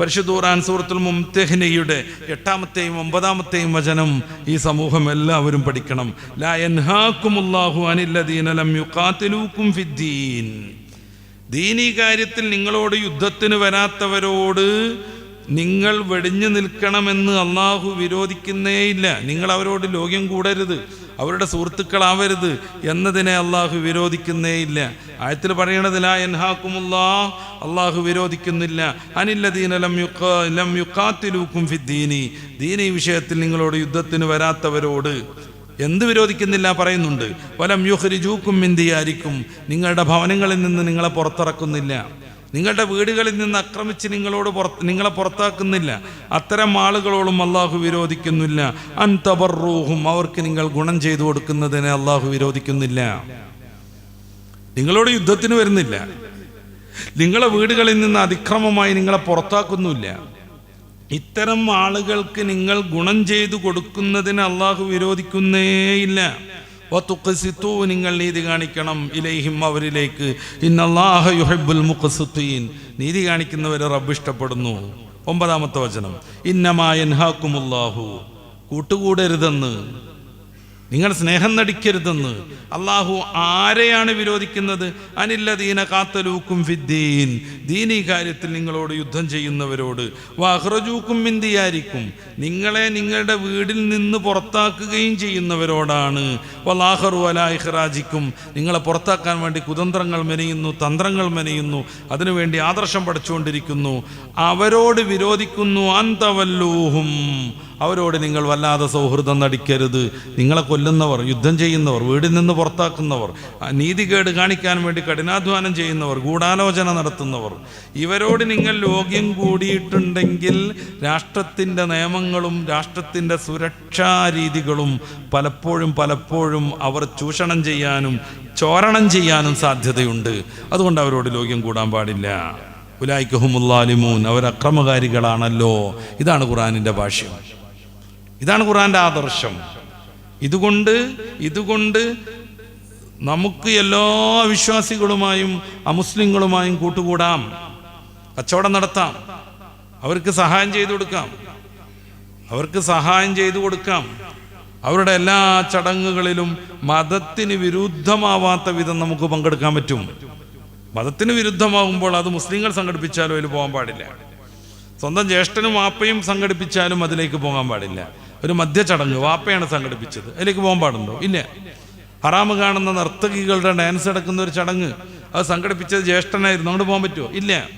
പരിശുദ്ധൂറാൻ സൂറത്തുൽ മുംതഹിനയുടെ എട്ടാമത്തെയും ഒമ്പതാമത്തെയും വചനം ഈ സമൂഹം എല്ലാവരും പഠിക്കണം. ലാ യൻഹാക്കുമുല്ലാഹു അനില്ലദീന ലം ഫിദ്ദീൻ. ദീനീ കാര്യത്തിൽ നിങ്ങളോട് യുദ്ധത്തിന് വരാത്തവരോട് നിങ്ങൾ വെടിഞ്ഞു നിൽക്കണമെന്ന് അള്ളാഹു വിരോധിക്കുന്നേയില്ല നിങ്ങൾ അവരോട് ലോകം കൂടരുത്. അവരുടെ സുഹൃത്തുക്കളാവരുത് എന്നതിനെ അള്ളാഹു വിരോധിക്കുന്നേയില്ല ആയത്തിൽ പറയണത് ലാ അള്ളാഹു വിരോധിക്കുന്നില്ല. അനില്ലദീന ലം യുക്കാ ലം ഫിദ്ദീനി ദീനി. വിഷയത്തിൽ നിങ്ങളോട് യുദ്ധത്തിന് വരാത്തവരോട് എന്ത് വിരോധിക്കുന്നില്ല പറയുന്നുണ്ട്. വലം യുഹരിജൂക്കും മിന്തിയായിരിക്കും നിങ്ങളുടെ ഭവനങ്ങളിൽ നിന്ന് നിങ്ങളെ പുറത്തിറക്കുന്നില്ല. നിങ്ങളുടെ വീടുകളിൽ നിന്ന് ആക്രമിച്ച് നിങ്ങളോട് പുറത്ത് നിങ്ങളെ പുറത്താക്കുന്നില്ല. അത്തരം ആളുകളോടും അള്ളാഹു വിരോധിക്കുന്നില്ല. അൻതബറൂഹും അവർക്ക് നിങ്ങൾ ഗുണം ചെയ്തു കൊടുക്കുന്നതിനെ അള്ളാഹു വിരോധിക്കുന്നില്ല. നിങ്ങളോട് യുദ്ധത്തിന് വരുന്നില്ല. നിങ്ങളെ വീടുകളിൽ നിന്ന് അതിക്രമമായി നിങ്ങളെ പുറത്താക്കുന്നില്ല. ഇത്തരം ആളുകൾക്ക് നിങ്ങൾ ഗുണം ചെയ്തു കൊടുക്കുന്നതിന് അള്ളാഹു വിരോധിക്കുന്നേയില്ല. വതുഖ്സിത്തു നിങ്ങൾ നീതി കാണിക്കണം ഇലൈഹിം അവരിലേക്ക്. ഇന്നല്ലാഹ മുഖ്സിത്തീൻ. നീതി കാണിക്കുന്നവരെ റബ്ബ് ഇഷ്ടപ്പെടുന്നു. ഒമ്പതാമത്തെ വചനം. ഇന്നമായൻഹാക്കുമുല്ലാഹു കൂട്ടുകൂടരുതെന്ന്. നിങ്ങൾ സ്നേഹം നടിക്കരുതെന്ന് അള്ളാഹു ആരെയാണ് വിരോധിക്കുന്നത്? അനില്ലദീന കാത്തലൂക്കും ഫിദ്ദീൻ ദീനി കാര്യത്തിൽ നിങ്ങളോട് യുദ്ധം ചെയ്യുന്നവരോട് വഹ്റജൂക്കും മിന്തിയായിരിക്കും നിങ്ങളെ നിങ്ങളുടെ വീടിൽ നിന്ന് പുറത്താക്കുകയും ചെയ്യുന്നവരോടാണ്. വലാഹറു അലാഹ്റാജിക്കും നിങ്ങളെ പുറത്താക്കാൻ വേണ്ടി കുതന്ത്രങ്ങൾ മെനയുന്നു തന്ത്രങ്ങൾ മെനയുന്നു അതിനുവേണ്ടി ആദർശം പഠിച്ചുകൊണ്ടിരിക്കുന്നു. അവരോട് വിരോധിക്കുന്നു അന്തവല്ലൂഹും അവരോട് നിങ്ങൾ വല്ലാതെ സൗഹൃദം നടിക്കരുത്. നിങ്ങളെ കൊല്ലുന്നവർ യുദ്ധം ചെയ്യുന്നവർ വീടിൽ നിന്ന് പുറത്താക്കുന്നവർ നീതികേട് കാണിക്കാൻ വേണ്ടി കഠിനാധ്വാനം ചെയ്യുന്നവർ ഗൂഢാലോചന നടത്തുന്നവർ ഇവരോട് നിങ്ങൾ ലോഗ്യം കൂടിയിട്ടുണ്ടെങ്കിൽ രാഷ്ട്രത്തിന്റെ നിയമങ്ങളും രാഷ്ട്രത്തിന്റെ സുരക്ഷാ രീതികളും പലപ്പോഴും പലപ്പോഴും അവർ ചൂഷണം ചെയ്യാനും ചോരണം ചെയ്യാനും സാധ്യതയുണ്ട്. അതുകൊണ്ട് അവരോട് ലോഗ്യം കൂടാൻ പാടില്ല. ഉലായിക്കഹുമുല്ലാലിമൂൻ അവർ അക്രമകാരികളാണല്ലോ. ഇതാണ് ഖുറാനിന്റെ ഭാഷ്യം. ഇതാണ് ഖുറാന്റെ ആദർശം. ഇതുകൊണ്ട് ഇതുകൊണ്ട് നമുക്ക് എല്ലാ വിശ്വാസികളുമായും അമുസ്ലിങ്ങളുമായും കൂട്ടുകൂടാം. കച്ചവടം നടത്താം. അവർക്ക് സഹായം ചെയ്തു കൊടുക്കാം. അവർക്ക് സഹായം ചെയ്തു കൊടുക്കാം. അവരുടെ എല്ലാ ചടങ്ങുകളിലും മതത്തിന് വിരുദ്ധമാവാത്ത വിധം നമുക്ക് പങ്കെടുക്കാൻ പറ്റും. മതത്തിന് വിരുദ്ധമാകുമ്പോൾ അത് മുസ്ലിങ്ങൾ സംഘടിപ്പിച്ചാലും അതിൽ പോകാൻ പാടില്ല. സ്വന്തം ജ്യേഷ്ഠനും ആപ്പയും സംഘടിപ്പിച്ചാലും അതിലേക്ക് പോകാൻ പാടില്ല. ഒരു മദ്യചടങ്ങ് വാപ്പയാണ് സംഘടിപ്പിച്ചത്. അതിലേക്ക് പോകാൻ പാടുണ്ടോ? ഇല്ല. ഹറാമ് കാണുന്ന നർത്തകികളുടെ ഡാൻസ് നടക്കുന്ന ഒരു ചടങ്ങ്. അത് സംഘടിപ്പിച്ചത് ജ്യേഷ്ഠനായിരുന്നു. അങ്ങോട്ട് പോകാൻ പറ്റുമോ? ഇല്ല.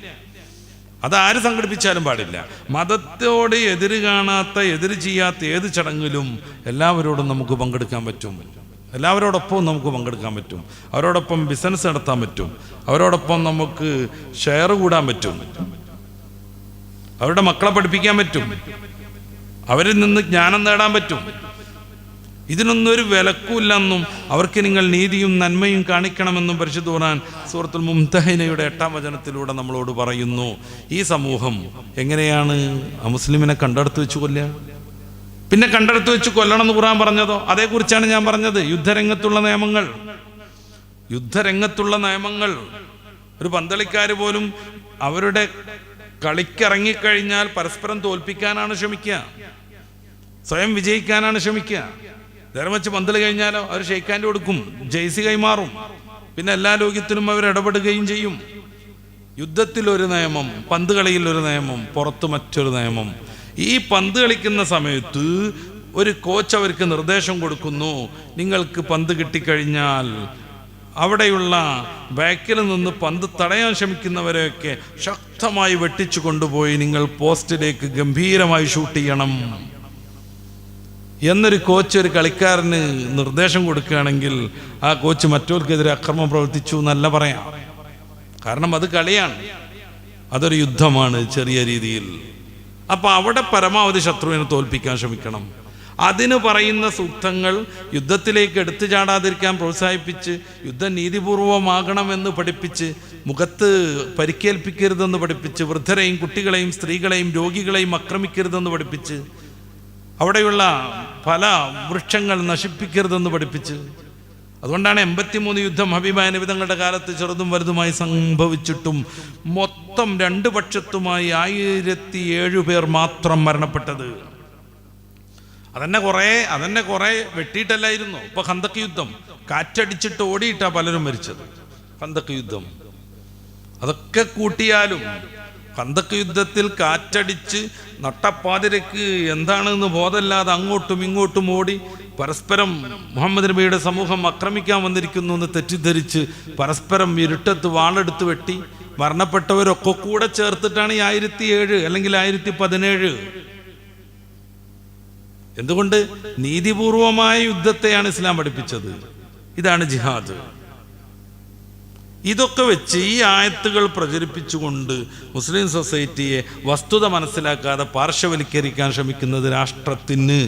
അത് ആര് സംഘടിപ്പിച്ചാലും പാടില്ല. മതത്തോട് എതിര് കാണാത്ത എതിര് ചെയ്യാത്ത ഏത് ചടങ്ങിലും എല്ലാവരോടും നമുക്ക് പങ്കെടുക്കാൻ പറ്റും. എല്ലാവരോടൊപ്പവും നമുക്ക് പങ്കെടുക്കാൻ പറ്റും. അവരോടൊപ്പം ബിസിനസ് നടത്താൻ പറ്റും. അവരോടൊപ്പം നമുക്ക് ഷെയർ കൂടാൻ പറ്റും. അവരുടെ മക്കളെ പഠിപ്പിക്കാൻ പറ്റും. അവരിൽ നിന്ന് ജ്ഞാനം നേടാൻ പറ്റും. ഇതിനൊന്നും ഒരു വിലക്കുമില്ലെന്നും അവർക്ക് നിങ്ങൾ നീതിയും നന്മയും കാണിക്കണമെന്നും പരിശുദ്ധ ഖുർആൻ സൂറത്തുൽ മുംതഹിനയുടെ എട്ടാം വചനത്തിലൂടെ നമ്മളോട് പറയുന്നു. ഈ സമൂഹം എങ്ങനെയാണ്? ആ മുസ്ലിമിനെ കണ്ടെടുത്ത് വെച്ച് കൊല്ലുക? പിന്നെ കണ്ടെടുത്ത് വെച്ച് കൊല്ലണം എന്ന് ഖുർആൻ പറഞ്ഞതോ? അതേക്കുറിച്ചാണ് ഞാൻ പറഞ്ഞത്. യുദ്ധരംഗത്തുള്ള നിയമങ്ങൾ. യുദ്ധരംഗത്തുള്ള നിയമങ്ങൾ. ഒരു പന്തളിക്കാർ പോലും അവരുടെ കളിക്കിറങ്ങിക്കഴിഞ്ഞാൽ പരസ്പരം തോൽപ്പിക്കാനാണ് ശ്രമിക്കുക. സ്വയം വിജയിക്കാനാണ് ശ്രമിക്കുക. നേരെ വെച്ച് പന്തൽ കഴിഞ്ഞാലോ അവർ ഷെയ്ക്കാന്റെ കൊടുക്കും. ജെയ്സി കൈമാറും. പിന്നെ എല്ലാ ലോകത്തിനും അവർ ഇടപെടുകയും ചെയ്യും. യുദ്ധത്തിൽ ഒരു നിയമം പന്ത് കളിയിൽ ഒരു നിയമം പുറത്ത് മറ്റൊരു നിയമം. ഈ പന്ത് കളിക്കുന്ന സമയത്ത് ഒരു കോച്ച് അവർക്ക് നിർദ്ദേശം കൊടുക്കുന്നു. നിങ്ങൾക്ക് പന്ത് കിട്ടിക്കഴിഞ്ഞാൽ അവിടെയുള്ള ബാക്കിൽ നിന്ന് പന്ത് തടയാൻ ശ്രമിക്കുന്നവരെയൊക്കെ ശക്തമായി വെട്ടിച്ചു കൊണ്ടുപോയി നിങ്ങൾ പോസ്റ്റിലേക്ക് ഗംഭീരമായി ഷൂട്ട് ചെയ്യണം. എന്നൊരു കോച്ച് ഒരു കളിക്കാരന് നിർദ്ദേശം കൊടുക്കുകയാണെങ്കിൽ ആ കോച്ച് മറ്റവർക്കെതിരെ അക്രമം പ്രവർത്തിച്ചു എന്നല്ല പറയാം. കാരണം അത് കളിയാണ്. അതൊരു യുദ്ധമാണ് ചെറിയ രീതിയിൽ. അപ്പൊ അവിടെ പരമാവധി ശത്രുവിനെ തോൽപ്പിക്കാൻ ശ്രമിക്കണം. അതിന് പറയുന്ന സൂക്തങ്ങൾ യുദ്ധത്തിലേക്ക് എടുത്തു ചാടാതിരിക്കാൻ പ്രോത്സാഹിപ്പിച്ച് യുദ്ധം നീതിപൂർവമാകണമെന്ന് പഠിപ്പിച്ച് മുഖത്ത് പരിക്കേൽപ്പിക്കരുതെന്ന് പഠിപ്പിച്ച് വൃദ്ധരെയും കുട്ടികളെയും സ്ത്രീകളെയും രോഗികളെയും ആക്രമിക്കരുതെന്ന് പഠിപ്പിച്ച് അവിടെയുള്ള പല വൃക്ഷങ്ങൾ നശിപ്പിക്കരുതെന്ന് പഠിപ്പിച്ച്. അതുകൊണ്ടാണ് എൺപത്തിമൂന്ന് യുദ്ധം ഹബീബായ നബി തങ്ങളുടെ കാലത്ത് ചെറുതും വലുതുമായി സംഭവിച്ചിട്ടും മൊത്തം രണ്ട് പക്ഷത്തുമായി ആയിരത്തി ഏഴ് പേർ മാത്രം മരണപ്പെട്ടത്. അതന്നെ കുറേ അതന്നെ കുറേ വെട്ടിയിട്ടല്ലായിരുന്നു. ഇപ്പൊ ഹന്തക്ക് യുദ്ധം. കാറ്റടിച്ചിട്ട് ഓടിയിട്ടാ പലരും മരിച്ചത്. ഹന്തക്ക് യുദ്ധം. അതൊക്കെ കൂട്ടിയാലും കന്തക്ക് യുദ്ധത്തിൽ കാറ്റടിച്ച് നട്ടപ്പാതിരക്ക് എന്താണെന്ന് ബോധമില്ലാതെ അങ്ങോട്ടും ഇങ്ങോട്ടും ഓടി പരസ്പരം മുഹമ്മദ് നബിയുടെ സമൂഹം ആക്രമിക്കാൻ വന്നിരിക്കുന്നു എന്ന് തെറ്റിദ്ധരിച്ച് പരസ്പരം ഇരുട്ടത്ത് വാളെടുത്ത് വെട്ടി മരണപ്പെട്ടവരൊക്കെ കൂടെ ചേർത്തിട്ടാണ് ഈ ആയിരത്തി ഏഴ് അല്ലെങ്കിൽ ആയിരത്തി പതിനേഴ് എന്തുകൊണ്ട്? നീതിപൂർവമായ യുദ്ധത്തെയാണ് ഇസ്ലാം പഠിപ്പിച്ചത്. ഇതാണ് ജിഹാദ്. ഇതൊക്കെ വെച്ച് ഈ ആയത്തുകൾ പ്രചരിപ്പിച്ചുകൊണ്ട് മുസ്ലിം സൊസൈറ്റിയെ വസ്തുത മനസ്സിലാക്കാതെ പാർശ്വവൽക്കരിക്കാൻ ശ്രമിക്കുന്നത് രാഷ്ട്രത്തിന്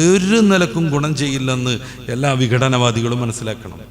ഒരു നിലക്കും ഗുണം ചെയ്യില്ലെന്ന് എല്ലാ വിഘടനവാദികളും മനസ്സിലാക്കണം.